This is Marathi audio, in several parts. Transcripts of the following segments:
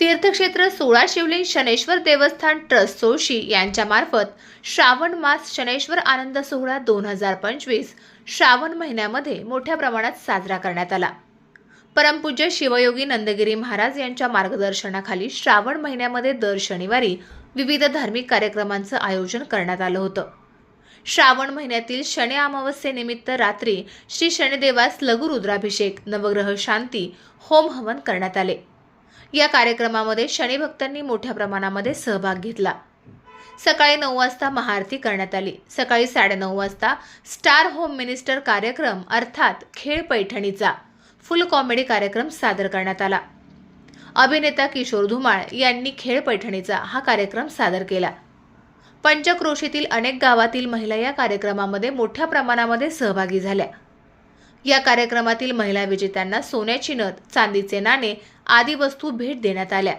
तीर्थक्षेत्र सोळा शिवलिंग शनेश्वर देवस्थान ट्रस्ट सोळशी यांच्यामार्फत श्रावण मास शनेश्वर आनंद सोहळा दोन हजार पंचवीस श्रावण महिन्यामध्ये मोठ्या प्रमाणात साजरा करण्यात आला. परमपूज्य शिवयोगी नंदगिरी महाराज यांच्या मार्गदर्शनाखाली श्रावण महिन्यामध्ये दर शनिवारी विविध धार्मिक कार्यक्रमांचं आयोजन करण्यात आलं होतं. श्रावण महिन्यातील शनी अमावस्येनिमित्त रात्री श्री शनिदेवास लघुरुद्राभिषेक नवग्रह शांती होम हवन करण्यात आले. या कार्यक्रमामध्ये शनिभक्तांनी मोठ्या प्रमाणामध्ये सहभाग घेतला. सकाळी नऊ वाजता महाआरती करण्यात आली. सकाळी साडेनऊ वाजता स्टार होम मिनिस्टर कार्यक्रम अर्थात खेळ पैठणीचा फुल कॉमेडी कार्यक्रम सादर करण्यात आला. अभिनेता किशोर धुमाळ यांनी खेळ पैठणीचा हा कार्यक्रम सादर केला. पंचक्रोशीतील अनेक गावातील महिला या कार्यक्रमामध्ये मोठ्या प्रमाणामध्ये सहभागी झाल्या. या कार्यक्रमातील महिला विजेत्यांना सोन्याची नथ चांदीचे नाणे आदी वस्तू भेट देण्यात आल्या.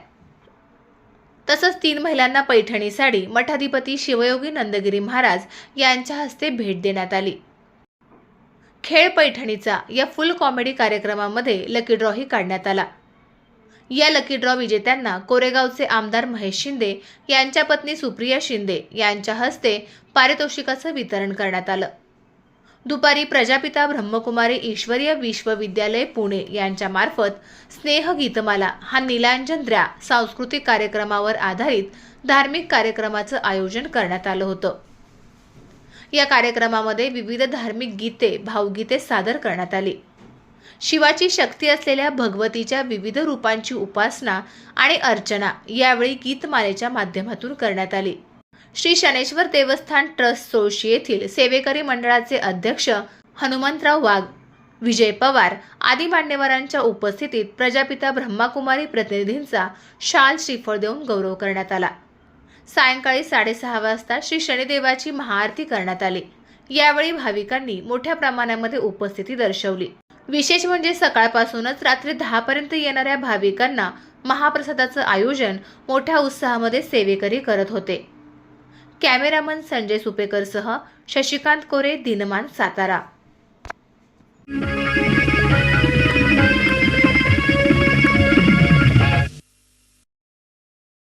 तसंच तीन महिलांना पैठणी साडी मठाधिपती शिवयोगी नंदगिरी महाराज यांच्या हस्ते भेट देण्यात आली. खेळ पैठणीचा या फुल कॉमेडी कार्यक्रमामध्ये लकी ड्रॉही काढण्यात आला. या लकी ड्रॉ विजेत्यांना कोरेगावचे आमदार महेश शिंदे यांच्या पत्नी सुप्रिया शिंदे यांच्या हस्ते पारितोषिकाचं वितरण करण्यात आलं. दुपारी प्रजापिता ब्रह्मकुमारी ईश्वरीय विश्वविद्यालय पुणे यांच्या मार्फत स्नेह गीतमाला हा नीलांजन द्र्या सांस्कृतिक कार्यक्रमावर आधारित धार्मिक कार्यक्रमाचं आयोजन करण्यात आलं होतं. या कार्यक्रमामध्ये विविध धार्मिक गीते भावगीते सादर करण्यात आली. शिवाची शक्ती असलेल्या भगवतीच्या विविध रूपांची उपासना आणि अर्चना यावेळी गीतमालेच्या माध्यमातून करण्यात आली. श्री शनेश्वर देवस्थान ट्रस्ट सोळशी येथील सेवेकरी मंडळाचे अध्यक्ष हनुमंतराव वाघ विजय पवार आदी मान्यवरांच्या उपस्थितीत प्रजापिता ब्रह्माकुमारी प्रतिनिधींचा शाल श्रीफळ देऊन गौरव करण्यात आला. सायंकाळी साडेसहा वाजता श्री शनिदेवाची महाआरती करण्यात आली. यावेळी भाविकांनी मोठ्या प्रमाणामध्ये उपस्थिती दर्शवली. विशेष म्हणजे सकाळपासूनच रात्री दहापर्यंत येणाऱ्या भाविकांना महाप्रसादाचं आयोजन मोठ्या उत्साहामध्ये सेवेकरी करत होते. कॅमेरामन संजय सुपेकरसह शशिकांत कोरे दिनमान सातारा.